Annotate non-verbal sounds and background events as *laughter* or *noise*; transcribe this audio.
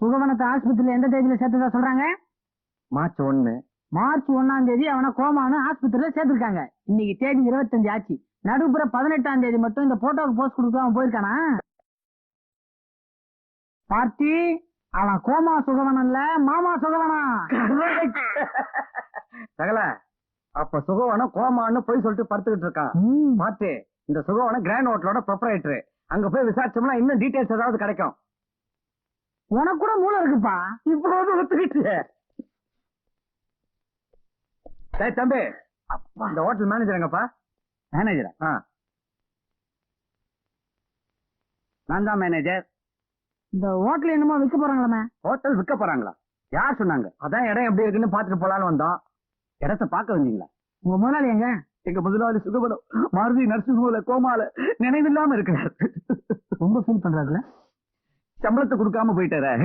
சுகவனத்தை ஆஸ்பத்திரியில எந்த தேதியில சேர்த்ததா சொல்றாங்க? மார்ச் ஒண்ணு மார்ச் ஒண்ணாம் தேதி அவனை கோமானு ஆஸ்பத்திரியில சேர்த்திருக்காங்க. இன்னைக்கு தேதி இருபத்தஞ்சு ஆச்சு. நடுப்புற பதினெட்டாம் தேதி மட்டும் இந்த போட்டோக்கு போஸ்ட் கொடுக்க அவன் போயிருக்கானா? பார்ட்டி அவன் கோமா சுகவனம் இல்ல மாமா சுகவனம் *laughs* சகல அப்ப சுகவனம் கோமான்னு போய் சொல்லிட்டு படுத்துக்கிட்டு இருக்கான். ம். மாத்து இந்த சுகவனம் கிராண்ட் ஹோட்டலோட ப்ரொப்பரேட்டர் அங்க போய் விசாரிச்சோம்னா இன்னும் டீடைல்ஸ் ஏதாவது கிடைக்கும். உனக்கு கூட மூளை இருக்குப்பா. ஒத்துக்கிட்டு. டேய் தம்பி. இந்த ஹோட்டல் மேனேஜர் எங்கப்பா? மேனேஜரா ஆ. நான் தான் மேனேஜர் இந்த ஹோட்டல் என்னமோ விற்க போறாங்களாமே. ஹோட்டல் விற்க போறாங்களா? யார் சொன்னாங்க? அதான் இடம் எப்படி இருக்குன்னு பாத்துட்டு போலான்னு வந்தோம். இடத்த பார்க்க வந்தீங்களா? உங்க முதலாளி எங்க? எங்க முதலாளி சுகபலம். மாருதி நரசிம்மல கோமால நினைவில்லாம இருக்கிறார். ரொம்ப ஃபீல் பண்றாருல? சம்பளத்தை கொடுக்காம போயிட்டாரு.